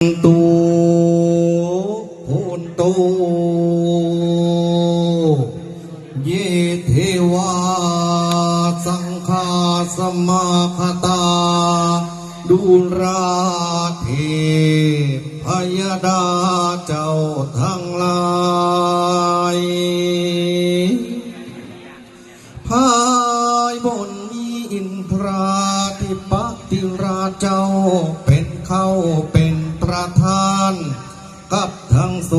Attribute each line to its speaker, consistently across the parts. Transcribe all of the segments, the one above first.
Speaker 1: ตูพูนตูเยเทวาสังฆาสมาคตา ดูราเทพยดาเจ้าทั้งหลายพายบนมีอินทราธิปติราชเจ้าเป็นเข้าเประธาน กับทั้งโส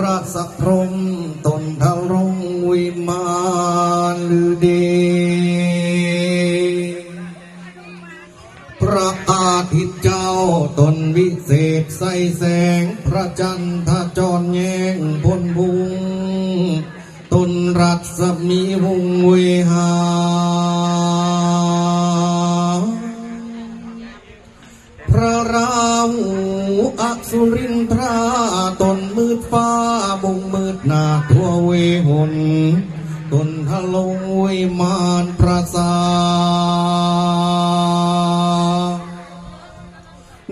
Speaker 1: รสพรมตนทะรงวิมานลือเดพระอาทิตย์เจ้าตนวิเศษใสแสง พระจันทร์จรแยงพนบุงตนรัศมีวงเวหา สุรินทราตนมืดฟ้าบุงมืดหนาทั่วเวหนตนทะลงวิมานประสาท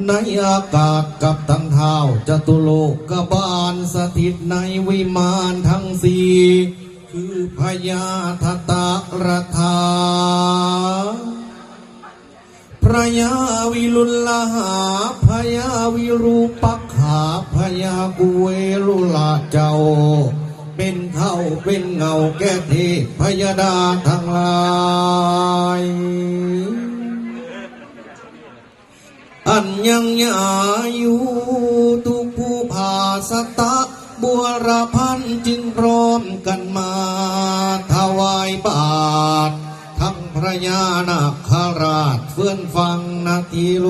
Speaker 1: ในอากาศกับทั้งเท้าจตุโลกกบาลสถิตในวิมานทั้งสี่คือพญาทตารธา ยาวิลุลหาพญาวิรูปักขาพญากุเวลุลาเจ้า เป็นเท่าเป็นเงาแก้เทพพยดาทั้งหลายอันยังยาอยู่ทุกผู้ภาสตะบัวรพันจึงพร้อมกันมาถวายบา ระยานาคราชเฟื่อนฟังนาทีหล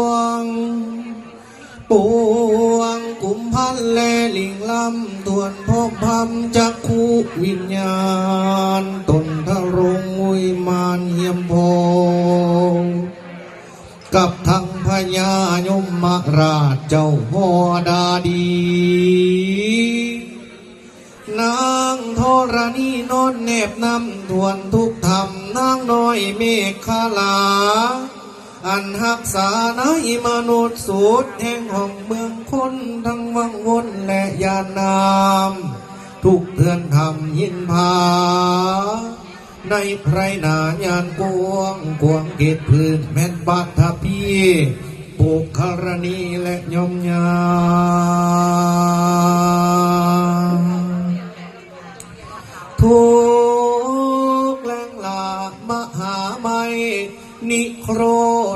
Speaker 1: วงปวงกุมพันแลลิงลำตวนพบพัมจักคูวิญญาณ ตนทะรงวิมานเยี่ยมพงกับทั้งพญายมราชเจ้าพ่อดาดีนา ธรณีนอนแนบนำทวนทุกธรรมนางน้อยเมฆขลา อันหักษาในมนุษย์สูตรแห่งห้องเมืองคนทั้งวังวนและยานนาม ทุกเทือนทำยินพา ในไพรนายานกวงกวงเกตพื้นแม่นบัตทพีปุครณีและยมยา คร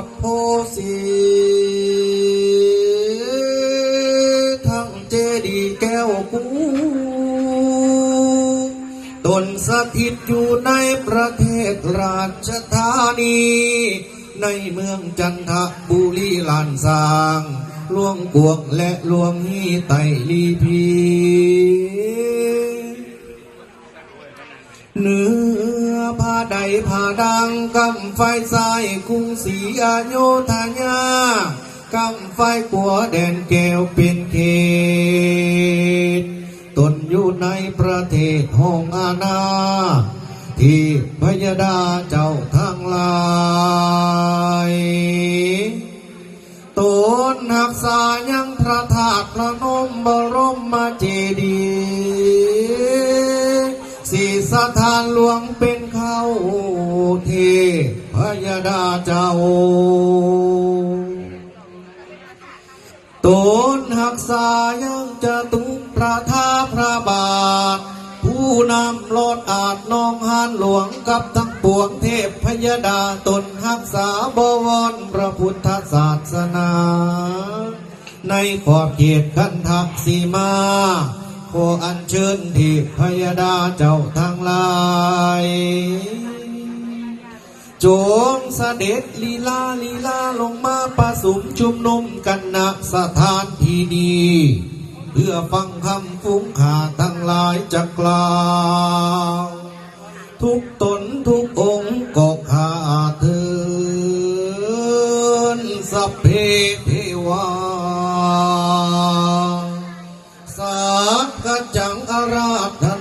Speaker 1: ธโพสีทั้งเจดีแก้วกูตนสถิตอยู่ในประเทศราชธานี ในเมืองจันทบุรีลานสางหลวงกวกและหลวงฮีไตลีพี ใดผาดังกำไฟสายกรุงศรีอโยธยากำไฟกัวแดนแก้วเป็นเขตตนอยู่ในประเทศห้องอาณาที่พยดาเจ้าทั้งหลายตนหักษายังพระธาตุพระนมบรมเจดีย์ สถานหลวงเป็นเขาเทพยดาเจ้าตนหักษายังจะตุกประทาพระบาท ผู้นำรถอาจน้องหานหลวงกับทั้งปวงเทพพยดาตนหักษาบวรพระพุทธศาสนา ในขอบเขตคันทักสีมา ขออัญเชิญเทพพยดาเจ้าทั้งหลายจงเสด็จลีลาลีลาลงมาประสุมชุมนุมกันณสถานที่นี้เพื่อฟังคำฟุ้งขาทั้งหลายจะกกล่าวทุกตนทุกองค์ก็ขาเทินสัพเพ จังอาราธ